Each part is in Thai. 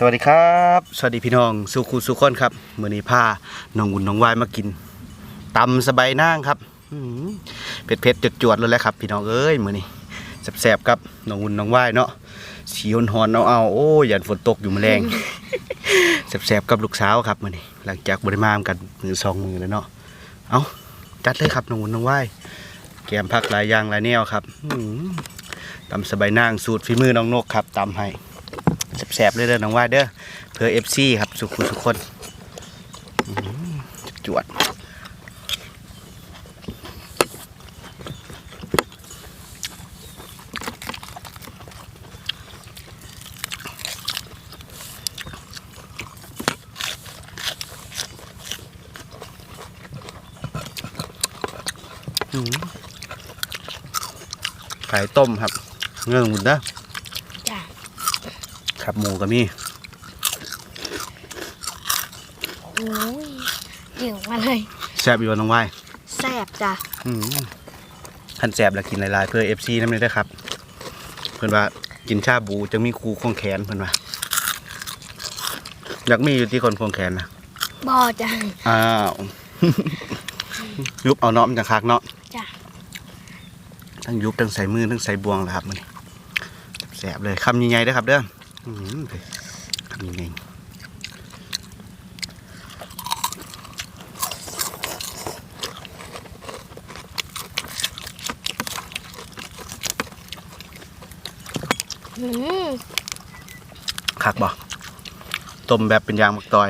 สวัสดีครับ สวัสดีพี่น้องสุขุสุขคนครับมื้อนี้พาน้องอุ่นน้องวายมากินตำสบายนางครับอื้อหือเผ็ดๆจวดๆเลยแหละครับ พี่น้องเอ้ยมื้อนี้แซ่บๆครับน้องอุ่นน้องวายเนาะสีหอนๆเอาเอาๆโอ้ยยันฝนตกอยู่แมลงแซ่บๆกับลูกสาวครับมื้อนี้ หลังจากบ่ได้มากันมือสองมือแล้วเนาะเอาจัดเลยครับน้องอุ่นน้องวายแกมผักหลายอย่างหลายแนวครับอื้อหือตำสบายนางสูตรฝีมือน้องนกครับตำให้ แสบๆเลยเด้อน้องว่าเด้อเพื่อเอฟซีครับสุขุสุขคนจวดอื้อหือไก่ต้มครับ เงื่อนหมุนะ หมูก็มีโอ้ยเดี๋ยวมาเลยแซ่บอยู่น้องวายแซ่บจ้ะอืมขันแซ่บแล้วกินหลายๆ เพื่อเอฟซีนั่นเลยนะครับ เพื่อนว่ากินชาบูจะมีครูควงแขนเพื่อนว่าอยากมีอยู่ที่คนควงแขนนะบอจ้ะอ้าวยุบเอาเนาะมันจะคักเนาะจ้ะทั้งยุบทั้งใส่มือทั้งใส่บวงแหละครับมันแซ่บเลยคำใหญ่ๆเด้อครับเด้อ อืมคำใหญ่อืมๆคักบ่ต้มแบบเป็นยางมักตอย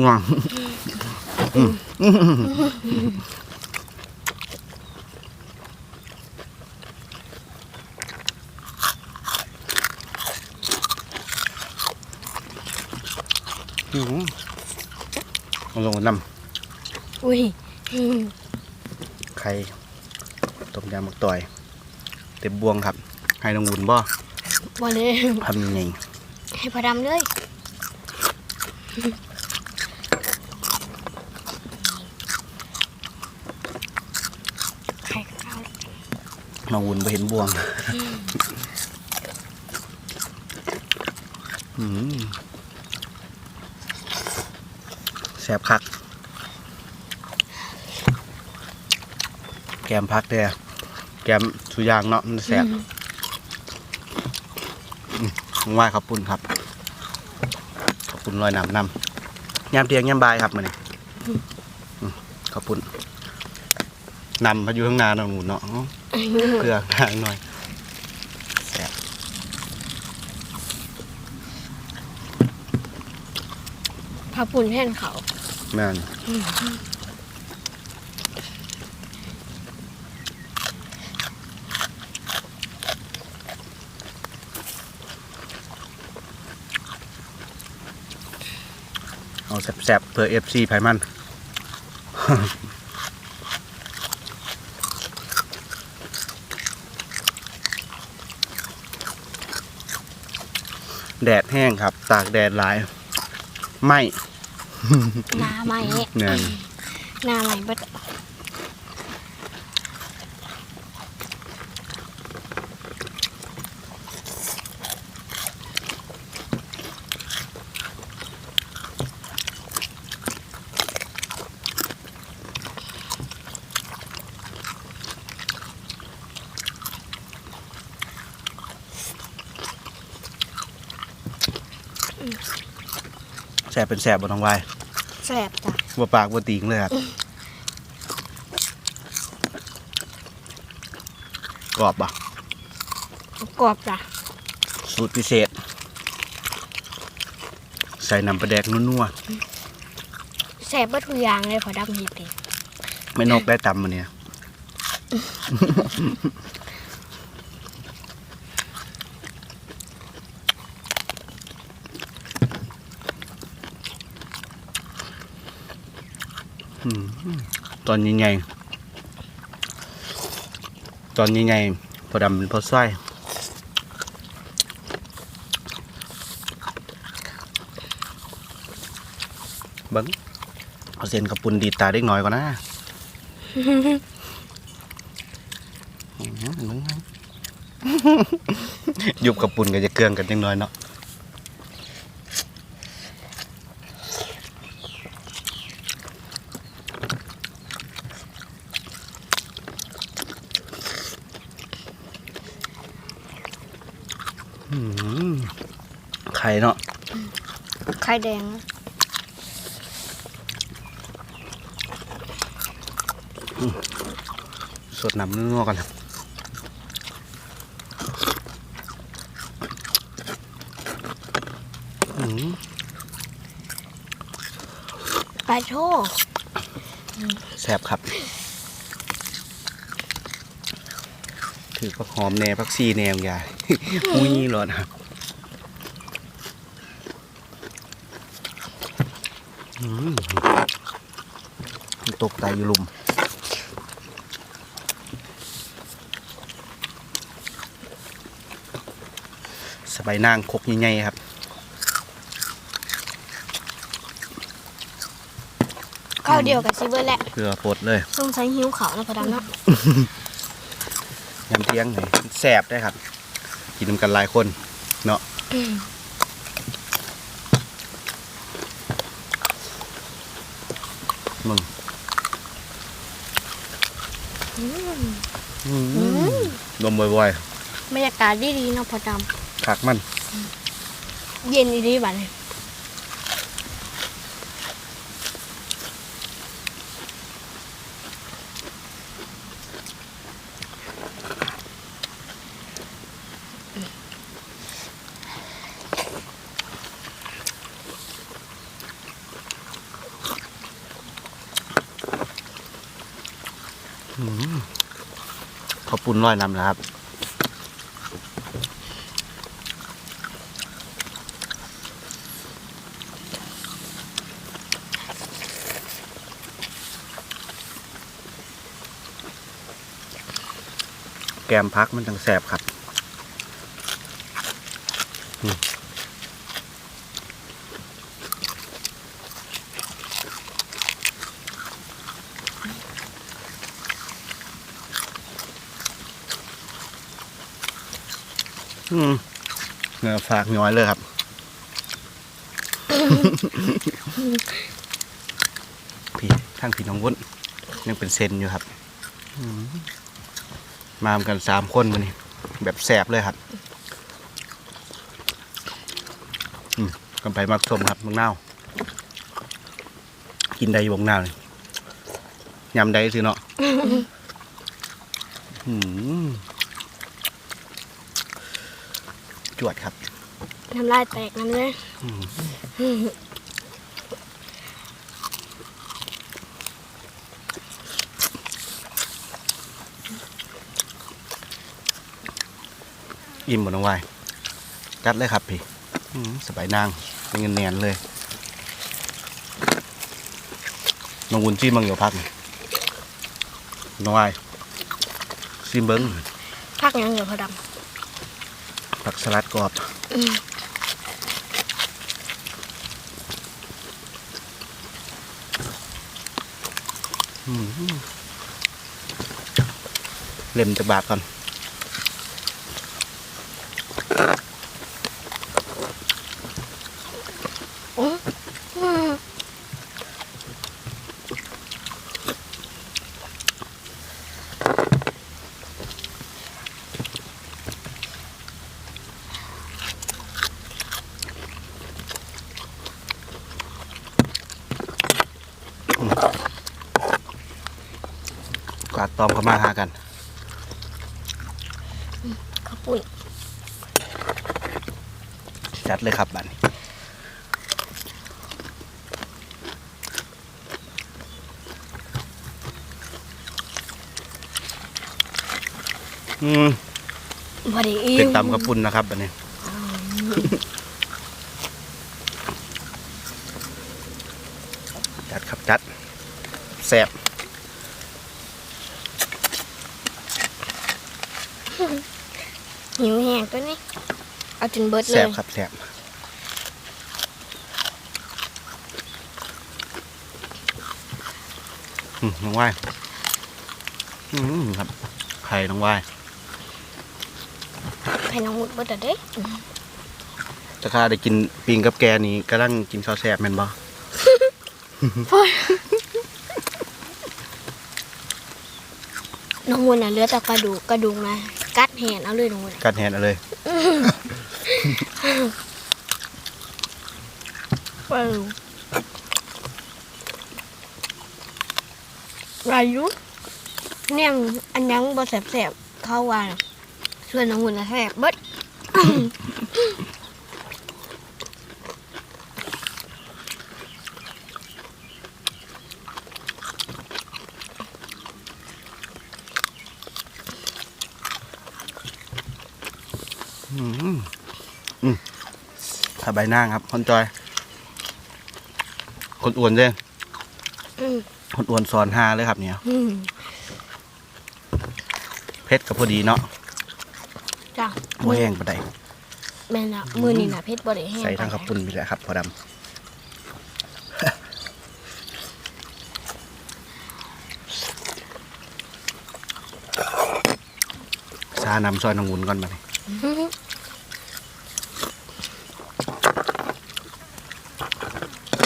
ง่วง อื้อหือเอา ลงน้อุ้ยอืมำไข่ต้มยำมักต่อย เต็มบวงครับให้น้องวุนบ่บอเลยทำยังไงให้พอดำเลยไข่ข้าวน้องวุนไปเห็นบวงอืม แสบคัก แกมพักเด้อแกมสุยางเนาะมันแสบไหว้ขอบปุ่นครับ ขอบปุ่นลอยน้ำน้ำยามเที่ยงยามบ่ายครับมันนี่ขอบปุ่นนำมาอยู่ข้างหน้าน้องหนูเนาะเพื่อทางหน่อยแซ่บ พาปุ่นแท่นเขาแม่นเอาแซ่บๆเพื่อเอฟซีไผมันแดดแห้งครับ ตากแดดหลาย ไม่ หน้าใหม่เนี่ยหน้าใหม่เบิด แส บเป็นแสบบนท้องวายแซ่บจ้ะบัปากบัติงเลยครับกรอบปะกรอบจ้ะสูตรพิเศษ ใส่น้ำปลาแดกนัวแซ่บเบิดทุกอย่างเลยพอดำเห็ดเองๆไม่นกได้ตำมันเนี่ย ตอนใหญ่ๆตอนใหญ่ๆพอดำเป็นพอสร้อยเบังเอาเส้นกับปุ่นดีดตาเล็กน้อยก่อนนะอื้อหือเบิ่งนะยุบกับปุ่นก็จะเกลืองกันจังน้อยเนาะ อืมไข่เนาะ ไข่แดงสดน้ำนัวๆกันครับอืมปลาโชแซ่บครับ ถือพักหอมแหน่พักซีแหนวใหญ่มุ้ยหลอดนะอื ตกไตอยู่ลุมสบายนางคกใหญ่ๆครับข้าวเดียวกับซิเบอร์แหละเกลือปดเลยต้องใช้หิ้วเขานะพอดำเนาะยำเทียงเลยแสบได้ครับ กินนำกันหลายคน เนาะ มึงลมบ่อยบรรยากาศดีดีๆเนาะพอดๆคักมันำเย็นดีๆบัดนี้ขอ คุณนร้อยนำนะครับแกมพักมันจังแสบครับ เงือฝากย้อยเลยครับ พี่ทั้งพี่น้องวุ้นยังเป็นเซนอยู่ครับอืมากันสามคนวันนี้ แบบแสบเลยครับกันไปมักชมครับมังนาวกินได้อยู่บงนาวเลยยำได้สิเนาะอืม จวดครับน้ำลายแตกน้ำเลยอิ่มหมดน้องวายจัดเลยครับพี่อืมสบายนางเป็นเงินแนนเลยน้องวุ้นจี้มังเหยวพักนี่น้องวายซิมเบิ้งพักยังเดี๋ยวพอด ผักสลัดกรอบเล่มจะบากก่อน ตอมเข้ามาหากันข้าวปุ้นจัดเลยครับบัดนี้อืมพอดีอิ่เป็นมตำกระปุ่นนะครับบัดนี้ จัดครับจัดแซ่บ หิวแห้ งตัวนี้ เอาจนเบิดเลแซ่บยครับแซ่บอืมน้องวายอืมครับไข่น้องวายให้น้องมุดเบิดเด้จะข้าได้กินปิงกับแกนี่กำลังกินข้าวแซ่บแม่นบ่น้องมุนน่ะเหลือแต่กระดูกกระดูกนะกัด แหนเอาเลยน้องมุนกัดแหนเอาเลยเอออายุเนี่ยอันยังบ่แสบๆเข้าว่าส่วนน้องหุ่นน่ะแสบเบิด อืมอืมถ้า ใบหน้าครับ คนจอย คนอ้วนเด้อืมคนอ้วนสอนหาเลยครับ เนี่ยอืมเพชรกับพอดีเนาะจ้ะโมแห้งปานใดแม่น่ะมือนี่น่ะเพชรบ่ได้แห้งใส่ทั้งขับปุ่นไปแล้วครับพอดำซานำซอยน้องวุ้นก่อนมาเลย อื้อหือ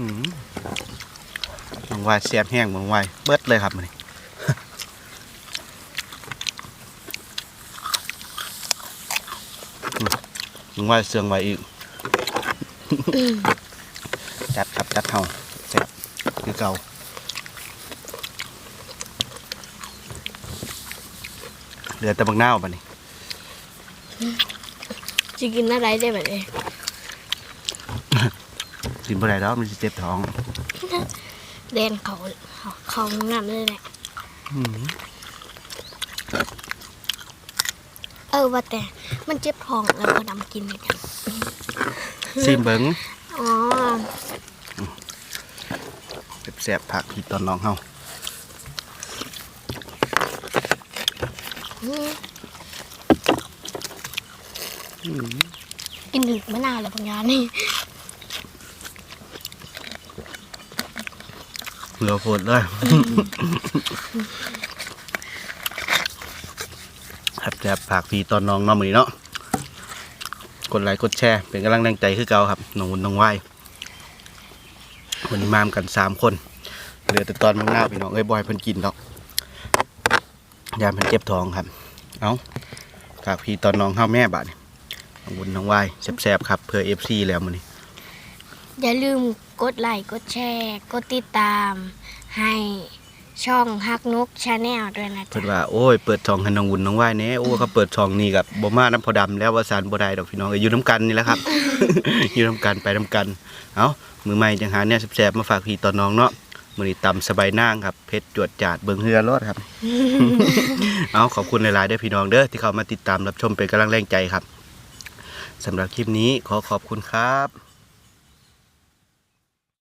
อืมน้อง วายเสียบแห้งน้องวายเบิดเลยครับมาเลยน้องวายเสืองไว้อีกจัดครับจัดเฮาแซ่บคือเก่าเหลือแต่บางหน้าวบัดนี้สิกินอะไรได้แบบนี้กินบ่ได้แล้วมันสิเจ็บท้อง แดนเขาเขาเขาน้ำเลยแหละอืมเออว่าแต่มันเจ็บท้องแล้วก็ดำกินเลยจ้ะซิมเบิงอ๋อแซ่บๆผักผิดตอนน้องเฮาอื้อกินดึกมะนาวแล้วบางอย่างนี่ เหลือโพดเลยครับแซ่บผักพีตอนน้องน้องมือเนาะกดไลค์กดแชร์เป็นกำลังแรงใจคือเก่าครับน้องวุ่นน้องไหววันนี้มามกันสามคนเหลือแต่ตอนมังนาพี่น้องเอ้ยบอยเพิ่นกินดอกยามเพิ่นเจ็บท้องครับ เอาฝากพี่ตอนน้องเฮาวแม่บาดนี่น้องวุ่นน้องไหวแซ่บๆครับเพื่อ FC แล้วมื้อนี้อย่าลืม กดไลค์กดแชร์ กดติดตาม ให้ช่องฮักนกชาแนลด้วยนะเพิ่จ๊ะนว่าโอ้ยเปิดช่องให้น้องวุ่นน้องไหวแหน่โอ้เขาเปิดช่องนี่กับบ่มาน้ำพอดำแล้วว่าสารบ่ได้ดอกพี่น้องอยอยู่น้ำกันนี่แหละครับ อยู่น้ำกันไปน้ำกันเอามือใหม่จังหาเนี่ยแซ่บๆมาฝากพี่ตอนน้องเนาะมื้อนี้ตำสบายนางครับเพชรจวดจาดเบิ่งเฮือรถครับ เอาขอบคุณหลายๆเด้อพี่น้องเด้อที่เข้ามาติดตามรับชมเป็นกำลังแรงใจครับสำหรับคลิปนี้ขอขอบคุณครับ